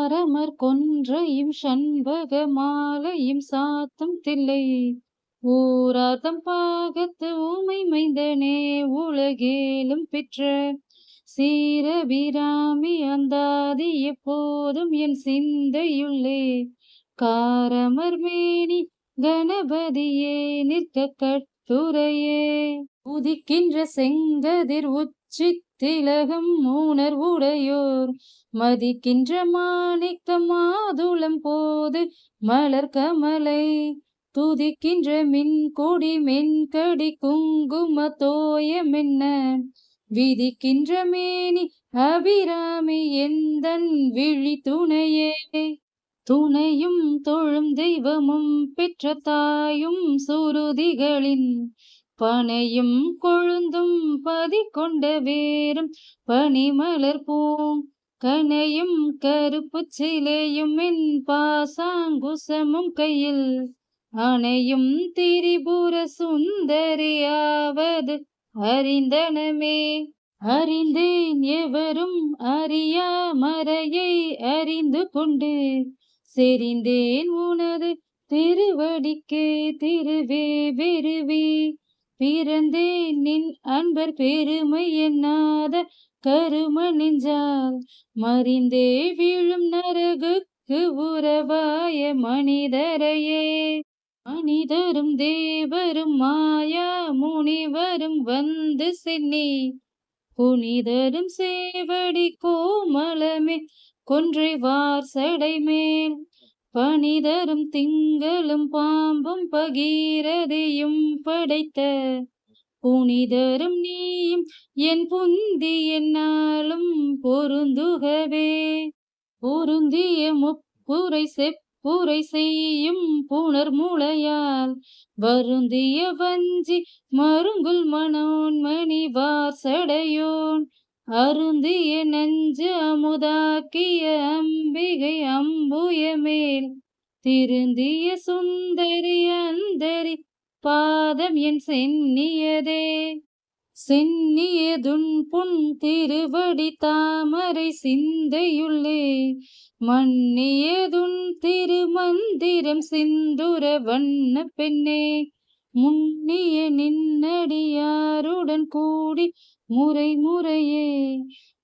சாரமர் கொன்றையும் சண்பக மாலையும் சாத்தும் தில்லை. ஊரார்த்தம் பாகத்து ஊமை மைந்தனே உலகேலும் பெற்ற சீரபிராமி அந்தாதி எப்போதும் என் சிந்தையுள்ளே. காரமர் மேனி கணபதியே நிற்க கட்டுரையே. உதிக்கின்ற செங்கதிர் உத் சித்திலகம் உணர்வுடையோர் மதிக்கின்ற மாணிக்க மாதுளம் போது மலர் கமலை. துதிக்கின்ற மின் கொடி மென்கடி குங்கும தோயமென்ன விதிக்கின்ற மேனி அபிராமி எந்தன் விழி துணையே. துணையும் தொழும் தெய்வமும் பெற்ற தாயும் சுருதிகளின். பனையும் கொழுந்தும் பதி கொண்ட வேரும் பனிமலர் பூங் கனையும் கருப்பு சிலையும் என் பாசாங்குசமும் கையில். அணையும் திரிபுர சுந்தரியாவது அறிந்தனமே. அறிந்தேன் எவரும் அறியா மறையை அறிந்து கொண்டு. செறிந்தேன் உனது திருவடிக்கே திருவே வெறுவே பிறந்தேன் நின் அன்பர் பெருமை எண்ணாத கரும நெஞ்சால் மறிந்தே விழும் நரகுக்கு உறவாய மனிதரையே. மனிதரும் தேவரும் மாயா முனிவரும் வந்து சென்னி. புனிதரும் சேவடி கோமலமே கொன்றை வார் சடை மேல் பனிதரும் திங்களும் பாம்பும் பகீரதையும் படைத்த புனிதரும் நீயும் என் புந்தி என்னாலும் பொருந்துகவே. பொருந்திய முப்புரை செப்புரை செய்யும் புனர் மூளையால் வருந்திய வஞ்சி மருங்குல் மனோன்மணி வாசடையோன் அருந்திய நெஞ்சு அமுதாக்கிய அம்பிகை அம்புய மேல் திருந்திய சுந்தரி அந்தரி பாதம் என் சென்னியதே. சென்னியதுன் புன் திருவடி தாமரை சிந்தையுள்ளே மன்னியதுன் திருமந்திரம் சிந்துர வண்ண பெண்ணே முன்னிய நின்னடியாருடன் கூடி முறை முறையே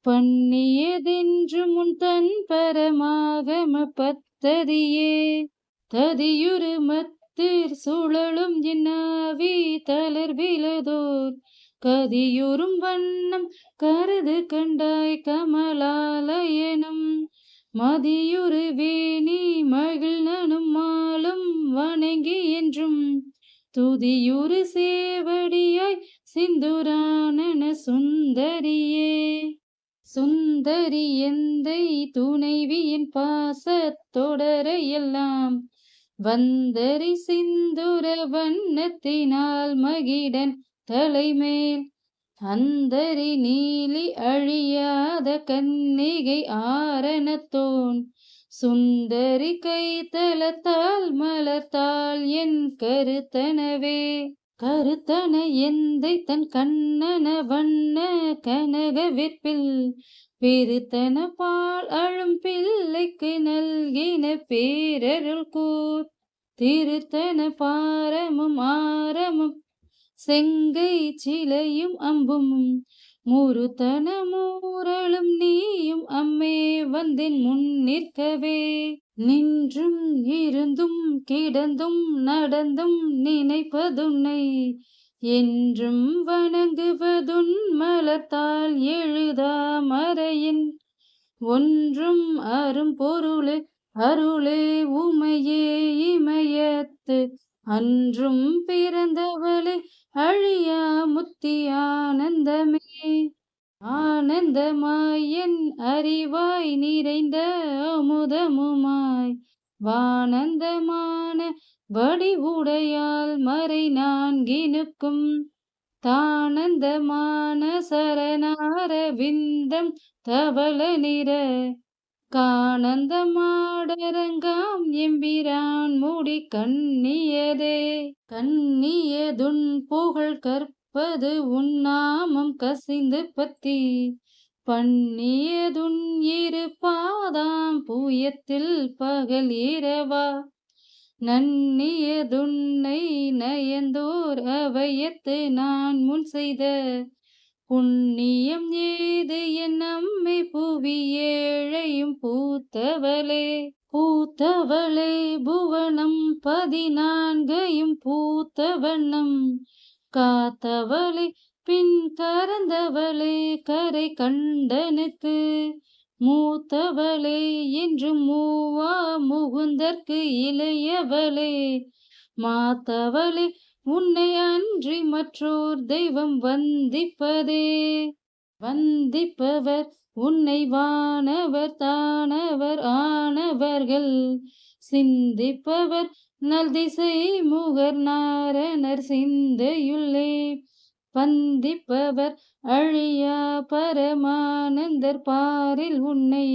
பண்ணியதென்று முன் தன் பரமாகம பத்ததியே. ததியுரு மத்திர் சுழலும் என்னாவி தளர்விலதோர் கதியுறும் வண்ணம் கருது கண்டாய் கமலாலயனும். மதியுரு வேணி மகிழ்நனும் மாலும் வணங்கி என்றும். துதியுரு சேவடியாய் சிந்துரானன சுந்தரியே சுந்தரி எந்தை துணைவியின் பாசத்தொடர எல்லாம். வந்தரி சிந்துர வண்ணத்தினால் மகிடன் தலைமேல் அந்தரி நீலி அழியாத கன்னிகை ஆரணத்தோன் சுந்தரி கைத்தலத்தால் மலர்த்தாள் என் கருத்தனவே கருத்தன எந்தை தன் கண்ணன வண்ண கனக விற்பில் பெருத்தன பால் அழும் பிள்ளைக்கு நல்கின பேரருள் கூர். திருத்தன பாரமும் ஆரமும் செங்கை சிலையும் அம்பும். முருத்தன மூரலும் நீயும் அம்மே வந்தின் முன் நிற்கவே. நின்றும் இருந்தும் கிடந்தும் நடந்தும் நினைப்பதுன்னை என்றும் வணங்குவதுன் மலத்தால் எழுதா மறையின். ஒன்றும் அரும் பொருளே அருளே உமையே இமயத்து. அன்றும் பிறந்தவளே அழியா முத்தி ஆனந்தமே ஆனந்தமாய் என் அறிவாய் நிறைந்த அமுதமுமாய் வானந்தமான வடிவுடையால் மறை நான்கினுக்கும் தானந்தமான சரணார விந்தம் தவள நிற காணந்தமாடரங்காம் எம்பிரான் மூடி கண்ணியதே கண்ணியதுன் புகழ் கற்ப கற்பது உன்னாமம் கசிந்து பத்தி பண்ணியதுன் இரு பாதாம் பூயத்தில் பகல் இரவா. நன்னியதுன்னை நயந்தோர் அவையத்து நான் முன் செய்த. புண்ணியம் ஏது என் நம்மை புவி ஏழையும் பூத்தவளே. பூத்தவளே புவனம் பதினான்கையும் பூத்த வண்ணம். காத்தவளே பின் கறந்தவளே கரை கண்டனுக்கு. மூத்தவளே என்று மூவா முகுந்தற்கு இளையவளே. மாத்தவளே உன்னை அன்றி மற்றோர் தெய்வம் வந்திப்பதே. வந்திப்பவர் உன்னை வானவர் தானவர் ஆனவர்கள். சிந்திப்பவர் நல் திசை முகர் நாரணர் சிந்தையுள்ளே. பந்திப்பவர் அழியா பரமானந்தர் பாரில் உன்னை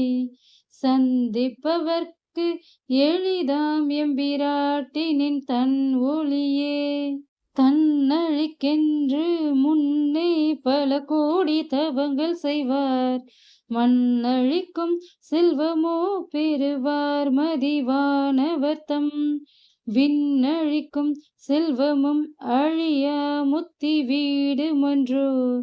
சந்திப்பவர்க்கு எளிதாம் எம்பிராட்டினின் தன் ஒளியே. தன்னழிக்கென்று முன்னே பல கோடி தவங்கள் செய்வார். மண்ணழிக்கும் செல்வமோ பெறுவார் மதிவானவர்த்தம். விண்ணழிக்கும் செல்வமும் அழிய முத்தி வீடு மன்றோ.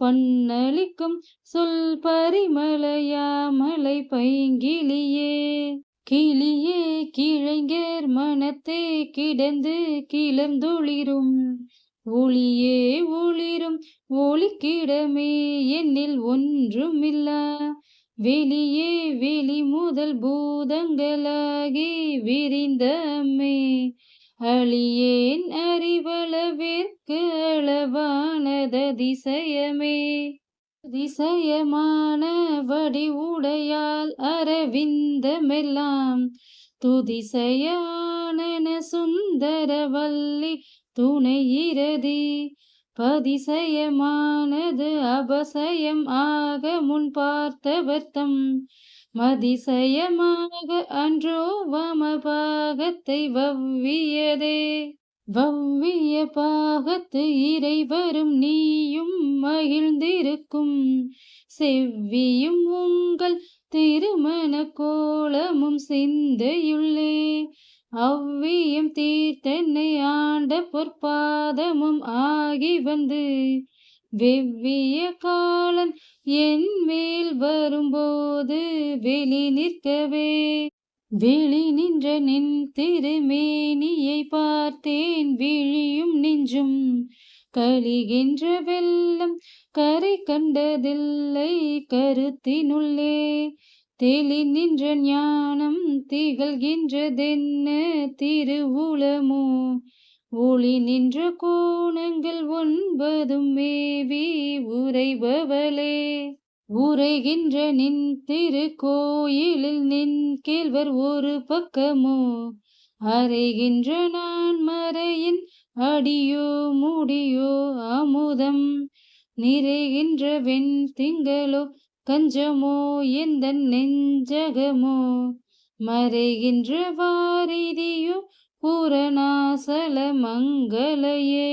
பண்ணளிக்கும் சொல் பரிமலையாமலை பைங்கிளியே கிளியே கிழைஞர் மனத்தே கிடந்து கிளர்ந்தொளிரும் ஒளியே ஒளிரும் ஒளிக்கிடமே என்னில் ஒன்றுமில்லா. வெளியே வெளி முதல் பூதங்களாகி விரிந்த அழியேன் அறிவளவிற்கு அளவானத திசையமே திசையமான வடி அரவிந்தமெல்லாம் துதிசையான சுந்தரவல்லி துணையிரதி பதிசயமானது அபசயம் ஆக முன் பார்த்தவர்த்தம் மதிசயமாக அன்றோ வமபாகத்தை வவ்வியதே. வவ்விய பாகத்து இறைவரும் நீயும் மகிழ்ந்திருக்கும். செவ்வியும் உங்கள் திருமண கோலமும் சிந்தையுள்ளே அவ்வியம் தீர்த்தென்னை ஆண்ட பொற்பாதமும் ஆகி வந்து வெவ்விய காலன் என் மேல் வரும்போது வெளி நிற்கவே வெளி நின்ற நின் திருமேனியை பார்த்தேன் விழியும் நெஞ்சும் கழிகின்ற வெள்ளம் கரை கண்டதில்லை கருத்தினுள்ளே. தெளி நின்ற ஞானம் திகழ்கின்றதென்ன திருவுளமோ? ஒளி நின்ற கோணங்கள் ஒன்பதும் மேவி உரைபவளே உரைகின்ற நின் திருக்கோயிலில் நின் கேள்வர் ஒரு பக்கமோ? அறைகின்ற நான் மறையின் அடியோ முடியோ அமுதம் நிறைகின்ற வெண் திங்களோ கஞ்சமோ எந்த நெஞ்சகமோ? மறைகின்ற வாரிதியோ பூரணாசல மங்களையே